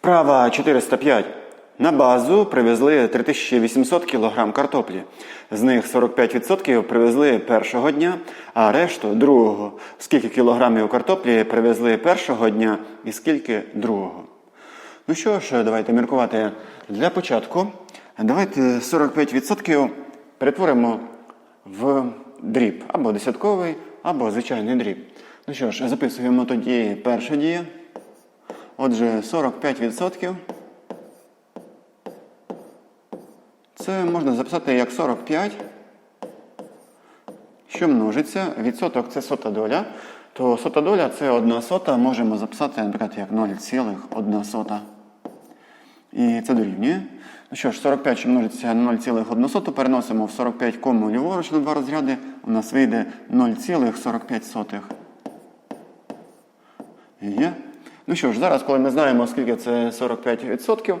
Вправа 405. На базу привезли 3800 кг картоплі. З них 45% привезли першого дня, а решту другого. Скільки кілограмів картоплі привезли першого дня і скільки другого? Ну що ж, давайте міркувати. Для початку давайте 45% перетворимо в дріб. Або десятковий, або звичайний дріб. Ну що ж, записуємо тоді перша дія. Отже, 45%. Це можна записати як 45, що множиться. Відсоток це сота доля. То сота доля це одна сота, можемо записати, наприклад, як 0,1 сота. І це дорівнює. Ну що ж, 45, що множиться на 0,1 соту, переносимо в 45 кому ліворуч на два розряди, у нас вийде 0,45. Є. Ну що ж, зараз, коли ми знаємо, скільки це 45%,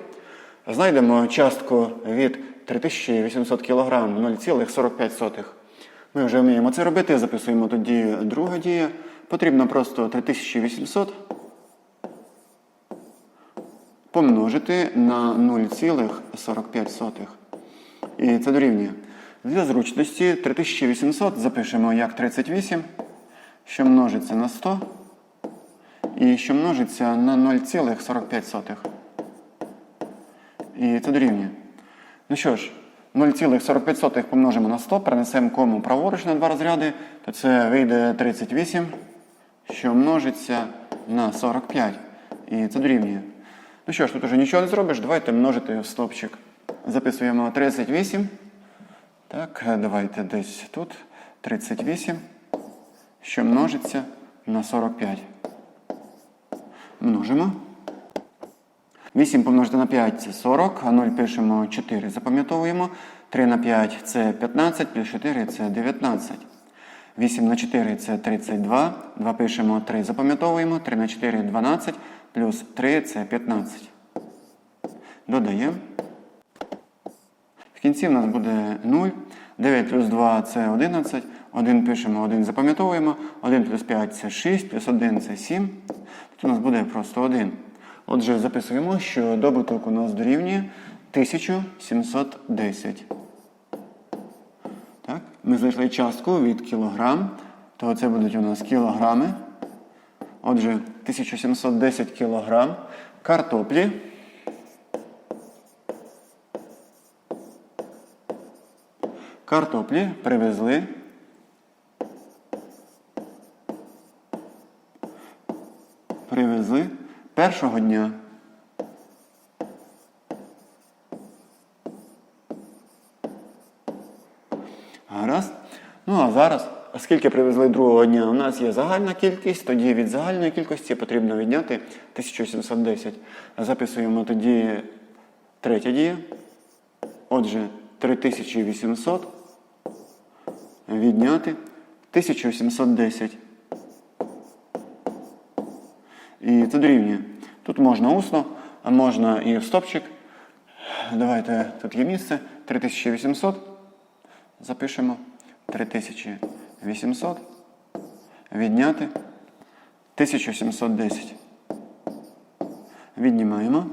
знайдемо частку від 3800 кг 0,45. Ми вже вміємо це робити, записуємо тоді друга дія. Потрібно просто 3800 помножити на 0,45. І це дорівнює. Для зручності 3800 запишемо як 38, що множиться на 100 і що множиться на 0,45. І це дорівнює. Ну що ж, 0,45 помножимо на 100, перенесемо кому праворуч на два розряди, то це вийде 38, що множиться на 45. І це дорівнює. Ну що ж, тут уже нічого не зробиш, давайте множити в стопчик. Записуємо 38. Так, давайте десь тут 38, що множиться на 45. Множимо. 8 помножити на 5 це 40, а 0 пишемо 4. Запам'ятовуємо. 3 на 5 це 15, плюс 4 це 19. 8 на 4 це 32. 2 пишемо 3. Запам'ятовуємо. 3 на 4 12, плюс 3 це 15. Додаємо. В кінці в нас буде 0. 9 плюс 2 це 11. 1 пишемо, 1 запам'ятовуємо. 1 плюс 5 це 6, плюс 1 це 7. Тут у нас буде просто 1. Отже, записуємо, що добуток у нас дорівнює 1710. Так? Ми знайшли частку від кілограм, то це будуть у нас кілограми. Отже, 1710 кілограм картоплі. Картоплі привезли. Першого дня. Гаразд. Ну а зараз, оскільки привезли другого дня, у нас є загальна кількість, тоді від загальної кількості потрібно відняти 1710. Записуємо тоді третя дія. Отже, 3800 відняти 1710. І це дорівнює. Тут можна усно, а можна і в стопчик. Давайте тут є місце. 3800. Запишемо 3800. Відняти 1710. Віднімаємо.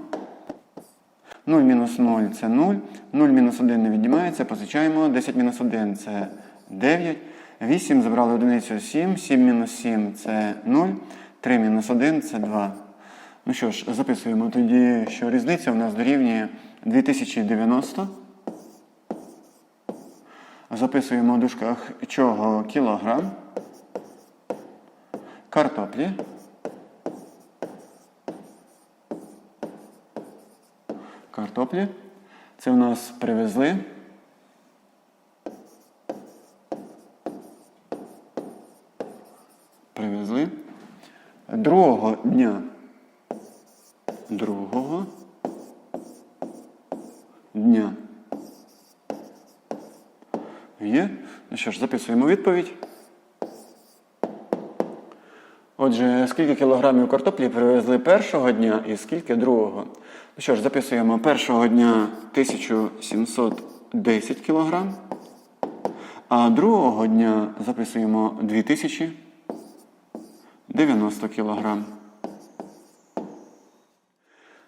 0 мінус 0 це 0. 0 мінус 1 не віднімається, позичаємо. 10 мінус 1 це 9. 8 забрали одиницю 7. 7 мінус 7 це 0. 3 мінус 1 це 2. Ну що ж, записуємо тоді, що різниця у нас дорівнює 2090. Записуємо в дужках чого кілограм. Картоплі. Картоплі. Це в нас привезли. Привезли. Другого дня. Другого дня. Є. Ну що ж, записуємо відповідь. Отже, скільки кілограмів картоплі привезли першого дня і скільки другого? Ну що ж, записуємо першого дня 1710 кілограм, а другого дня записуємо 2090 кілограм.